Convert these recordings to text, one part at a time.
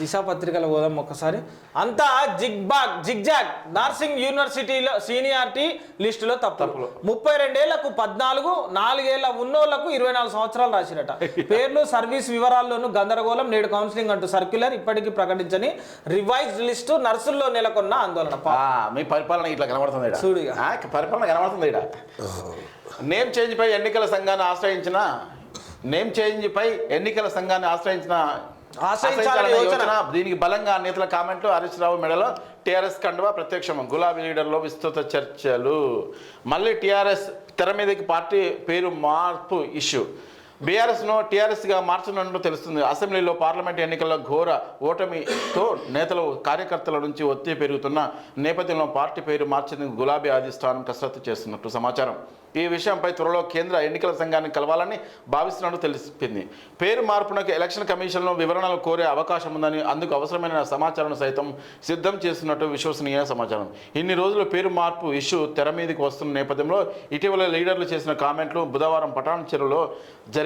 దిశ పత్రికలో పోదాం ఒక్కసారి. అంతా zig bag zig zag nursing యూనివర్సిటీలో సీనియారిటీ లిస్టులో తప్పులు. ముప్పై రెండేళ్ళకు పద్నాలుగు నాలుగేళ్ళ ఉన్నోళ్ళకు ఇరవై నాలుగు సంవత్సరాలు రాసిరట పేర్లు సర్వీస్ వివరాల్లోనూ గందరగోళం నేడు కౌన్సిలింగ్ అంటూ సర్క్యులర్ ఇప్పటికీ ప్రకటించని రివైజ్డ్ లిస్టు నర్సుల్లో నెలకొన్న ఆందోళన. మీ పరిపాలన ఇట్లా కనబడుతుంది. చూడు పరిపాలన కనబడుతుంది ఇక్కడ నేమ్ చేంజ్ పై ఎన్నికల సంఘాన్ని ఆశ్రయించిన నేమ్ చేంజ్ పై ఎన్నికల సంఘాన్ని ఆశ్రయించిన యోచన. దీనికి బలంగా నేతల కామెంట్లు హరీష్ రావు మెడలో టీఆర్ఎస్ కండువా ప్రత్యక్షం గులాబీ లీడర్లో విస్తృత చర్చలు. మళ్ళీ టీఆర్ఎస్ తెర మీదకి పార్టీ పేరు మార్పు ఇష్యూ. బీఆర్ఎస్ను టీఆర్ఎస్గా మార్చనున్నట్లు తెలుస్తుంది. అసెంబ్లీలో పార్లమెంట్ ఎన్నికల్లో ఘోర ఓటమితో నేతలు కార్యకర్తల నుంచి ఒత్తిడి పెరుగుతున్న నేపథ్యంలో పార్టీ పేరు మార్చేందుకు గులాబీ అధిష్టానం కసరత్తు చేస్తున్నట్టు సమాచారం. ఈ విషయంపై త్వరలో కేంద్ర ఎన్నికల సంఘాన్ని కలవాలని భావిస్తున్నట్టు తెలిసింది. పేరు మార్పునకు ఎలక్షన్ కమిషన్లో వివరణలు కోరే అవకాశం ఉందని అందుకు అవసరమైన సమాచారం సైతం సిద్ధం చేస్తున్నట్టు విశ్వసనీయ సమాచారం. ఇన్ని రోజులు పేరు మార్పు ఇష్యూ తెర మీదకి వస్తున్న నేపథ్యంలో ఇటీవల లీడర్లు చేసిన కామెంట్లు బుధవారం పటాన్ చెరువులో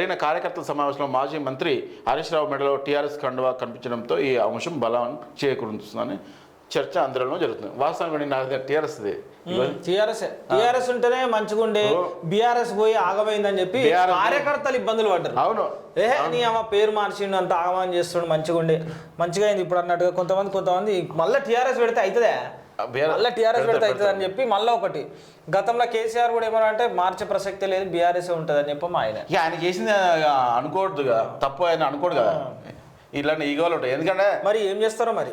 జరిగిన కార్యకర్తల సమావేశంలో మాజీ మంత్రి హరీష్ రావు మెడలో టీఆర్ఎస్ కండువా కనిపించడంతో ఈ అంశం బలం చేకూరుతుందని చర్చ అందరిలో జరుగుతుంది. వాస్తవానికి నాకు టీఆర్ఎస్ది టీఆర్ఎస్ టీఆర్ఎస్ ఉంటేనే మంచిగుండే. బీఆర్ఎస్ పోయి ఆగమైందని చెప్పి కార్యకర్తలు ఇబ్బందులు పడ్డారు. అవును. ఏ నీ అమ్మ పేరు మార్చిండు అంత ఆగమనం చేస్తుండు మంచిగా ఉండే మంచిగా అయింది ఇప్పుడు అన్నట్టుగా కొంతమంది కొంతమంది మళ్ళీ టీఆర్ఎస్ పెడితే అవుతుందే మళ్ళీ టీఆర్ఎస్ పెడితే అవుతుంది అని చెప్పి మళ్ళీ ఒకటి. గతంలో కేసీఆర్ కూడా ఏమన్నా అంటే మార్చే ప్రసక్తే లేదు బీఆర్ఎస్ ఉంటుంది అని చెప్పి ఆయన. ఇక ఆయన చేసింది అనుకోవద్దు కదా తప్పు ఆయన అనుకోడు కదా. ఇలాంటి ఈగోలు ఉంటాయి. ఎందుకంటే మరి ఏం చేస్తారో మరి?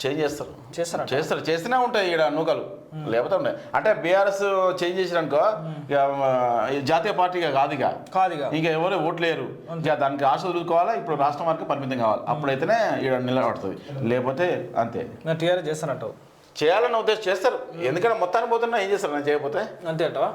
చేంజ్ చేస్తారు. చేస్తారంట. చేస్తారు. చేస్తూనే ఉంటాయి ఇక్కడ నూకలు. లేకపోతే ఉంటాయి. అంటే బీఆర్ఎస్ చేంజ్ చేసిరనుకో జాతీయ పార్టీగా కాదు ఇక. కాదు ఇక ఎవరు ఓట్లేరు. ఇక దానికి ఆశ వదులుకోవాలా? ఇప్పుడు రాష్ట్రం వరకు పరిమితం కావాలి. అప్పుడైతేనే ఇక్కడ నిలబడుతుంది. లేకపోతే అంతే. టీఆర్ఎస్ చేస్తానంటావు. చేయాలని ఉద్దేశం చేస్తారు. ఎందుకంటే మొత్తానికి పోతున్నా ఏం చేస్తారు? నేను చేయకపోతే? అంతే అంటావా.